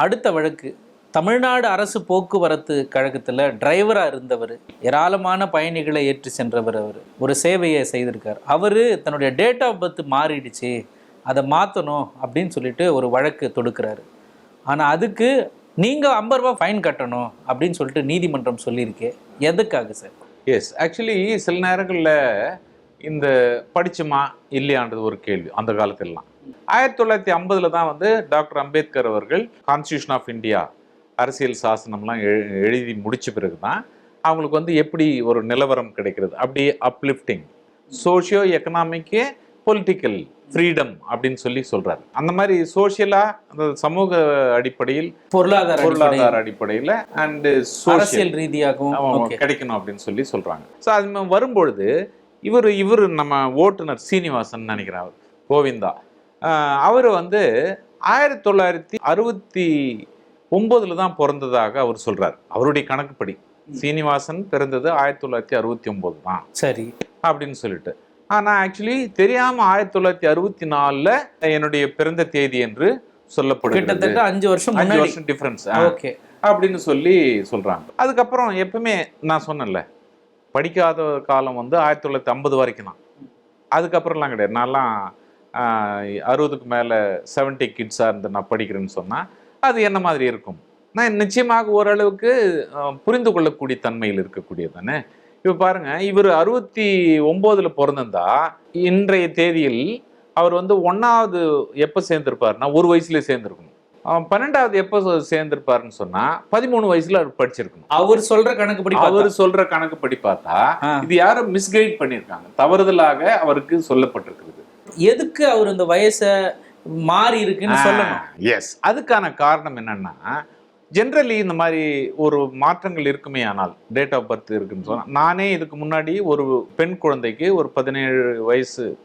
அடுத்த வழக்கு. தமிழ்நாடு அரசு போக்குவரத்து கழகத்தில் டிரைவராக இருந்தவர் ஏராளமான பயணிகளை ஏற்றி சென்றவர் அவர். ஒரு சேவையை செய்திருக்கார். அவர் தன்னுடைய டேட் ஆஃப் பர்த் மாறிடுச்சு. அதை மாற்றணும் அப்படின்னு சொல்லிட்டு ஒரு வழக்கு தொடுக்கிறாரு. ஆனால் அதுக்கு நீங்கள் ஐம்பது ரூபா ஃபைன் கட்டணும் அப்படின்னு சொல்லிட்டு நீதிமன்றம் சொல்லியிருக்கே. எதுக்காக சார்? எஸ் ஆக்சுவலி சில நேரங்களில் இந்த படிச்சுமா இல்லையான்றது ஒரு கேள்வி அந்த காலத்திலலாம். ஆயிரத்தி தொள்ளாயிரத்தி ஐம்பதுல தான் வந்து டாக்டர் அம்பேத்கர் அவர்கள் கான்ஸ்டியூஷன் ஆஃப் இந்தியா அரசியல் சாசனம்லாம் எழு- எழுதி முடிச்ச பிறகு தான் அவங்களுக்கு வந்து எப்படி ஒரு நிலவரம் கிடைக்கிறது? அப்படி uplifting socio economic political freedom அப்படின்னு சொல்லி சொல்றாரு. அந்த மாதிரி சோஷியலா அந்த சமூக அடிப்படையில் பொருளாதார பொருளாதார அடிப்படையில் அண்ட் சோஷியல் அரசியல் ரீதியாகவும் கிடைக்கணும் அப்படின்னு சொல்லி சொல்றாங்க. ஸோ அது வரும்பொழுது இவர் இவர் நம்ம ஓட்டுநர் சீனிவாசன் நினைக்கிறேன் அவர், கோவிந்தா. அவர் வந்து ஆயிரத்தி தொள்ளாயிரத்தி அறுபத்தி ஒன்பதுல தான் பிறந்ததாக அவர் சொல்றார். அவருடைய கணக்குப்படி. சீனிவாசன் பிறந்தது ஆயிரத்தி தொள்ளாயிரத்தி அறுபத்தி ஒன்பது தான். சரி. அப்படின்னு சொல்லிட்டு. ஆனா ஆக்சுவலி தெரியாம ஆயிரத்தி தொள்ளாயிரத்தி அறுபத்தி நாலுல என்னுடைய பிறந்த தேதி என்று சொல்லப்படுகிறது. கிட்டத்தட்ட அஞ்சு வருஷம் அஞ்சு வருஷம் டிஃபரன்ஸ் ஓகே. அப்படின்னு சொல்லி சொல்றாங்க. அதுக்கப்புறம் எப்பவுமே நான் சொன்னேன்ல படிக்காத காலம் வந்து ஆயிரத்தி தொள்ளாயிரத்தி ஐம்பது வரைக்கும் தான். அதுக்கப்புறம்லாம் கிடையாது. நான்லாம் அறுபதுக்கு மேலே செவன்ட்டி கிட்ஸாக இருந்து நான் படிக்கிறேன்னு சொன்னால் அது என்ன மாதிரி இருக்கும்? நான் நிச்சயமாக ஓரளவுக்கு புரிந்து கொள்ளக்கூடிய தன்மையில் இருக்கக்கூடியது தானே? இப்போ பாருங்க இவர் அறுபத்தி ஒம்போதுல பிறந்திருந்தா இன்றைய தேதியில் அவர் வந்து ஒன்றாவது எப்போ சேர்ந்திருப்பாருன்னா ஒரு வயசுல சேர்ந்திருக்கணும். பன்னெண்டாவது எப்போ சேர்ந்திருப்பாருன்னு சொன்னா பதிமூணு வயசுல அவர் படிச்சிருக்கணும். அவர் சொல்ற கணக்குப்படி அவர் பார்த்தா- சொல்ற கணக்கு படி பார்த்தா. இது யாரும் மிஸ்கைட் பண்ணியிருக்காங்க. தவறுதலாக அவருக்கு சொல்லப்பட்டிருக்கிறது. எதுக்கு அவர் இந்த வயசை மாறி இருக்குன்னு சொல்லணும்? எஸ் அதுக்கான காரணம் என்னன்னா ஜென்ரலி இந்த மாதிரி ஒரு மாற்றங்கள் இருக்குமே ஆனால் டேட் ஆஃப் பர்த் இருக்குன்னு சொன்னா நானே இதுக்கு முன்னாடி ஒரு பெண் குழந்தைக்கு ஒரு பதினேழு வயசு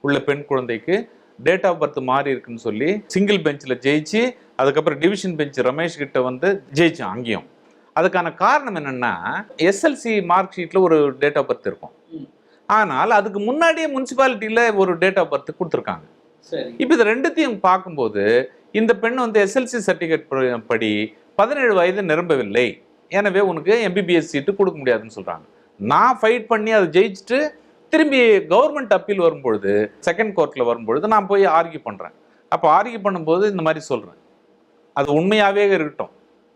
உள்ள பெண் குழந்தைக்கு டேட் ஆஃப் பர்த் மாறி இருக்குன்னு சொல்லி சிங்கிள் பெஞ்சில் ஜெயிச்சு அதுக்கப்புறம் டிவிஷன் பெஞ்ச் ரமேஷ் கிட்ட வந்து ஜெயிச்சோம் அங்கேயும். அதுக்கான காரணம் என்னன்னா எஸ்எல்சி மார்க் ஷீட்ல ஒரு டேட் ஆஃப் பர்த் இருக்கும். ஆனால் அதுக்கு முன்னாடியே முனிசிபாலிட்டியில் ஒரு டேட் ஆஃப் பர்த் கொடுத்துருக்காங்க. சரி. இப்போ இது ரெண்டுத்தையும் பார்க்கும்போது இந்த பெண் வந்து எஸ்எல்சி சர்டிஃபிகேட் படி பதினேழு வயது நிரம்பவில்லை. எனவே உனக்கு எம்பிபிஎஸ் சீட்டு கொடுக்க முடியாதுன்னு சொல்றாங்க. நான் ஃபைட் பண்ணி அதை ஜெயிச்சுட்டு திரும்பி கவர்மெண்ட் அப்பீல் வரும்பொழுது செகண்ட் கோர்ட்டில் வரும்பொழுது நான் போய் ஆர்கியூ பண்ணுறேன் அப்போ ஆர்கியூ பண்ணும்போது இந்த மாதிரி சொல்கிறேன் அது உண்மையாகவே இருக்கட்டும்.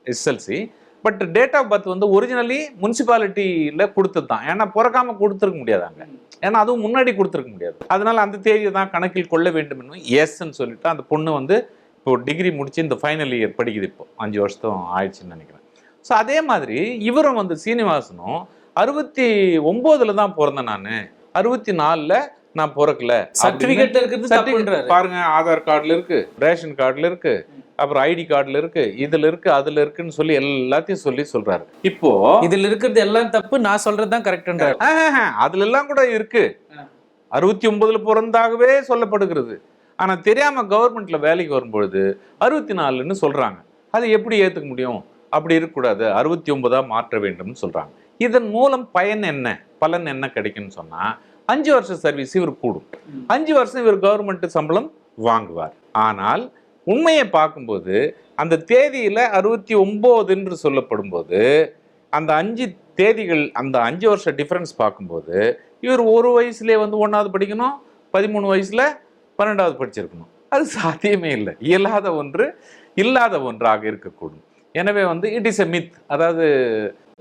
SLC but date of birth வந்து ஒரிஜினலி முனிசிபாலிட்டியில் கொடுத்தது தான் ஏன்னா பிறக்காம கொடுத்துருக்க முடியாதாங்க. ஏன்னா அதுவும் முன்னாடி கொடுத்துருக்க முடியாது. அதனால அந்த தேதியை தான் கணக்கில் கொள்ள வேண்டும் என்று எஸ்ன்னு சொல்லிட்டு அந்த பொண்ணு வந்து இப்போ டிகிரி முடிச்சு இந்த ஃபைனல் இயர் படிக்குது இப்போ. அஞ்சு வருஷம் ஆயிடுச்சுன்னு நினைக்கிறேன். ஸோ அதே மாதிரி இவரும் வந்து சீனிவாசனும் அறுபத்தி ஒம்போதில் தான் பிறந்தேன் நான். அறுபத்தி நாலில் நான் பிறக்கல. சர்டிபிகேட் தப்புன்றாரு. பாருங்க ஆதார் கார்டுல இருக்கு ரேஷன் கார்டுல இருக்கு அப்புறம் ஐடி கார்டுல இருக்கு இதுல இருக்கு அதுல இருக்குன்னு சொல்லி எல்லாத்தையும் சொல்லி சொல்றாரு. இப்போ இதுல இருக்கிறது எல்லாம் தப்பு நான் சொல்றதுதான் கரெக்ட்ன்றாரு ஆஹ், அதுல எல்லாம் கூட இருக்கு. அறுபத்தி ஒன்பதுல பிறந்தாகவே சொல்லப்படுகிறது. ஆனா தெரியாம கவர்மெண்ட்ல வேலைக்கு வரும்பொழுது அறுபத்தி நாலுன்னு சொல்றாங்க. அது எப்படி ஏத்துக்க முடியும்? அப்படி இருக்கக்கூடாது. அறுபத்தி ஒன்பதா மாற்ற வேண்டும்னு சொல்றாங்க. இதன் மூலம் பயன் என்ன? பலன் என்ன கிடைக்கும்னு சொன்னா அஞ்சு வருஷம் சர்வீஸ் இவர் கூடும். அஞ்சு வருஷம் இவர் கவர்மெண்ட் சம்பளம் வாங்குவார். ஆனால் உண்மையை பார்க்கும்போது அந்த தேதியில் அறுபத்தி ஒன்பதுன்னு சொல்லப்படும் போது அந்த அஞ்சு தேதிகள் அந்த அஞ்சு வருஷம் டிஃப்ரென்ஸ் பார்க்கும்போது இவர் ஒரு வயசுலேயே வந்து ஒன்றாவது படிக்கணும் பதிமூணு வயசில் பன்னெண்டாவது படிச்சிருக்கணும். அது சாத்தியமே இல்லை. இயலாத ஒன்று இல்லாத ஒன்றாக இருக்கக்கூடும். எனவே வந்து இட் இஸ் எ மித் அதாவது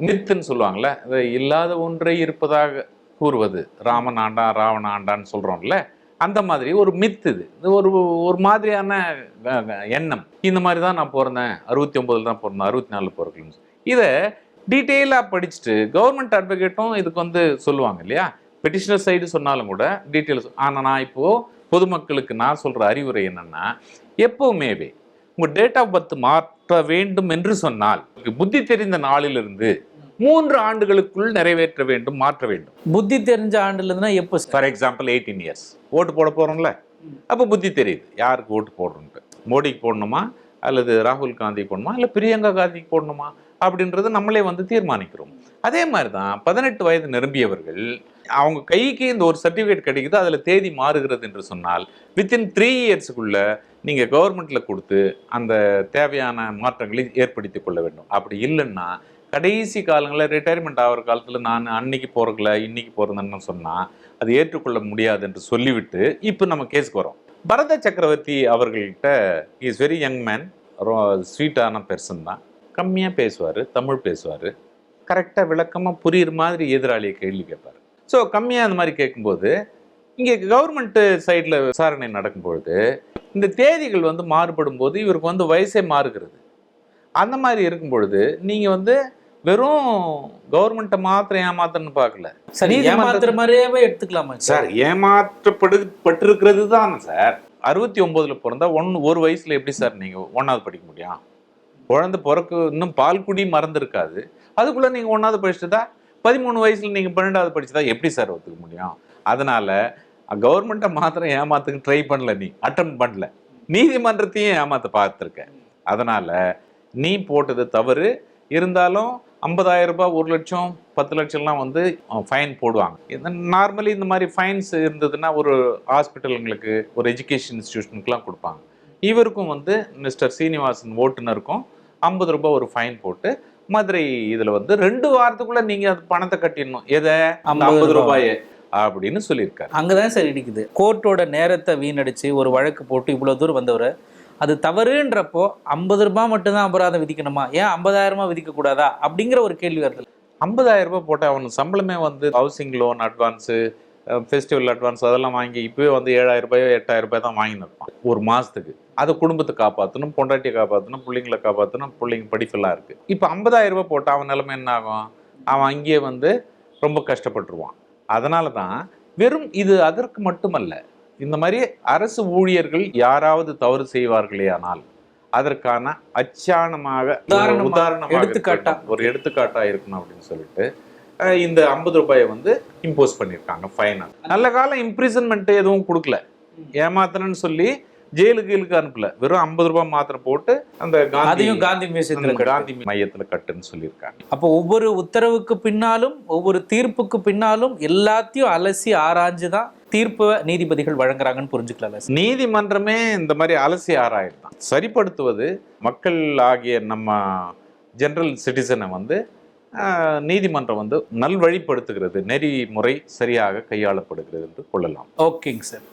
மித்துன்னு சொல்லுவாங்களே அது இல்லாத ஒன்றை இருப்பதாக கூறுவது. ராமன் ஆண்டான் ராவண ஆண்டான்னு சொல்கிறோம்ல அந்த மாதிரி ஒரு மித்து இது. ஒரு ஒரு மாதிரியான எண்ணம். இந்த மாதிரி தான் நான் பிறந்தேன் அறுபத்தி ஒம்பதுல தான் பிறந்தேன் அறுபத்தி நாலில் பிறக்கலன்னு இதை டீட்டெயிலாக படிச்சுட்டு கவர்மெண்ட் அட்வொகேட்டும் இதுக்கு வந்து சொல்லுவாங்க இல்லையா? பெட்டிஷனர் சைடு சொன்னாலும் கூட டீட்டெயில்ஸ் ஆனால் நான் இப்போது பொதுமக்களுக்கு நான் சொல்கிற அறிவுரை என்னென்னா எப்போவுமேவே உங்கள் டேட் ஆஃப் பர்த் மாற்ற வேண்டும் என்று சொன்னால் புத்தி தெரிந்த நாளிலிருந்து மூன்று ஆண்டுகளுக்குள் நிறைவேற்ற வேண்டும் மாற்ற வேண்டும். புத்தி தெரிஞ்ச ஆண்டுல இருந்தா எப்போ ஃபார் எக்ஸாம்பிள் எயிட்டீன் இயர்ஸ் ஓட்டு போட போறோம்ல. அப்போ புத்தி தெரியுது. யாருக்கு ஓட்டு போடுறோன்ட்டு? மோடிக்கு போடணுமா? அல்லது ராகுல் காந்தி போடணுமா? இல்லை பிரியங்கா காந்திக்கு போடணுமா? அப்படின்றத நம்மளே வந்து தீர்மானிக்கிறோம். அதே மாதிரி தான் பதினெட்டு வயது நிரம்பியவர்கள் அவங்க கைக்கு இந்த ஒரு சர்டிஃபிகேட் கிடைக்குது அதுல தேதி மாறுகிறது என்று சொன்னால் வித்தின் த்ரீ இயர்ஸுக்குள்ள நீங்க கவர்மெண்ட்ல கொடுத்து அந்த தேவையான மாற்றங்களை ஏற்படுத்தி கொள்ள வேண்டும். அப்படி இல்லைன்னா கடைசி காலங்களில் ரிட்டையர்மெண்ட் ஆகிற காலத்தில் நான் அன்னைக்கு போகிறதில்ல இன்னைக்கு போகிறதுன்னு சொன்னால் அது ஏற்றுக்கொள்ள முடியாது என்று சொல்லிவிட்டு இப்போ நம்ம கேஸுக்கு வரோம். பரத சக்கரவர்த்தி அவர்கள்ட்ட இஸ் வெரி யங் மேன் ஸ்வீட்டான பெர்சன் தான். கம்மியாக பேசுவார் தமிழ் பேசுவார். கரெக்டாக விளக்கமாக புரியுற மாதிரி எதிராளியை கேள்வி கேட்பார். ஸோ கம்மியாக அந்த மாதிரி கேட்கும்போது இங்கே கவர்மெண்ட்டு சைடில் விசாரணை நடக்கும்பொழுது இந்த தேதிகள் வந்து மாறுபடும் போது இவருக்கு வந்து வயசே மாறுகிறது. அந்த மாதிரி இருக்கும் பொழுது நீங்கள் வந்து வெறும் கவர்மெண்ட்டை மாத்திரம் ஏமாத்தன்னு பார்க்கல. சரி ஏமாத்துற மாதிரியே எடுத்துக்கலாமா சார்? ஏமாற்றப்படு பட்டிருக்கிறது தான் சார். அறுபத்தி ஒன்பதுல பிறந்தா ஒன் ஒரு வயசுல எப்படி சார் நீங்க ஒன்னாவது படிக்க முடியும்? குழந்தை பிறக்கு இன்னும் பால் குடி மறந்துருக்காது. அதுக்குள்ள நீங்க ஒன்னாவது படிச்சுட்டா பதிமூணு வயசுல நீங்க பன்னெண்டாவது படிச்சதா எப்படி சார் ஒத்துக்க முடியும்? அதனால கவர்மெண்ட்டை மாத்திரம் ஏமாத்துக்கு ட்ரை பண்ணல நீ அட்டம் பண்ணல. நீதிமன்றத்தையும் ஏமாத்த பார்த்துருக்க. அதனால நீ போட்டது தவறு இருந்தாலும் ஐம்பதாயிரம் ரூபாய் ஒரு லட்சம் பத்து லட்சம்லாம் வந்து ஃபைன் போடுவாங்க. இந்த நார்மலி இந்த மாதிரி ஃபைன்ஸ் இருந்ததுன்னா ஒரு ஹாஸ்பிட்டலுங்களுக்கு ஒரு எஜுகேஷன் இன்ஸ்டிடியூஷனுக்குலாம் கொடுப்பாங்க. இவருக்கும் வந்து மிஸ்டர் சீனிவாசன் ஓட்டுநருக்கும் ஐம்பது ரூபாய் ஒரு ஃபைன் போட்டு மதுரை இதில் வந்து ரெண்டு வாரத்துக்குள்ள நீங்கள் அந்த பணத்தை கட்டிடணும். எதை? அந்த 50 ஐம்பது ரூபாய். அப்படின்னு சொல்லியிருக்காரு. அங்கதான் சார் இடிக்குது. கோர்ட்டோட நேரத்தை வீணடிச்சு ஒரு வழக்கு போட்டு இவ்வளவு தூரம் வந்தவர் அது தவறுன்றப்போ ஐம்பது ரூபாய் மட்டும்தான் அபராதம் விதிக்கணுமா? ஏன் ஐம்பதாயிரமா விதிக்கக்கூடாதா? அப்படிங்கிற ஒரு கேள்வி வருது ஐம்பதாயிரம் ரூபாய் போட்டு அவனுக்கு சம்பளமே வந்து housing loan advance festival advance அதெல்லாம் வாங்கி இப்போவே வந்து ஏழாயிரம் ரூபாயோ எட்டாயிரம் ரூபாய் தான் வாங்கி நிற்பான் ஒரு மாதத்துக்கு அதை குடும்பத்தை காப்பாற்றணும் பொண்டாட்டியை காப்பாற்றணும் பிள்ளைங்களை காப்பாற்றணும் பிள்ளைங்க படிப்பெல்லாம் இருக்குது இப்போ ஐம்பதாயிரம் ரூபாய் போட்டால் அவன் நிலைமை என்ன ஆகும்? அவன் அங்கேயே வந்து ரொம்ப கஷ்டப்பட்டுருவான். அதனால தான் வெறும் இது அதற்கு மட்டுமல்ல இந்த மாதிரி அரசு ஊழியர்கள் யாராவது தவறு செய்வார்களே ஆனால் அதற்கான அச்சாணமாக உதாரணமா, உதாரணமாக எடுத்துக்காட்டா. ஒரு எடுத்துக்காட்டா இருக்கணும் அப்படின்னு சொல்லிட்டு இந்த ஐம்பது ரூபாயை வந்து இம்போஸ் பண்ணியிருக்காங்க ஃபைனா நல்ல காலம் இம்ப்ரிசன்மெண்ட் எதுவும் கொடுக்கல. ஏமாத்தணும்னு சொல்லி ஜெயிலுக்கு கீழுக்கு அனுப்பல. வெறும் ஐம்பது ரூபாய் மாத்திரம் போட்டு அந்த காந்தி அதையும் காந்தி மியூசியத்துல காந்தி மையத்துல கட்டுன்னு சொல்லியிருக்காங்க. அப்போ ஒவ்வொரு உத்தரவுக்கு பின்னாலும் ஒவ்வொரு தீர்ப்புக்கு பின்னாலும் எல்லாத்தையும் அலசி ஆராய்ஞ்சு தான் தீர்ப்பை நீதிபதிகள் வழங்குறாங்கன்னு புரிஞ்சுக்கலாம்ல சார்? நீதிமன்றமே இந்த மாதிரி அலசி ஆராய்தான் சரிப்படுத்துவது மக்கள் ஆகிய நம்ம ஜெனரல் சிட்டிசனை வந்து நீதிமன்றம் வந்து நல்வழிப்படுத்துகிறது நெறிமுறை சரியாக கையாளப்படுகிறது என்று கொள்ளலாம். ஓகேங்க சார்.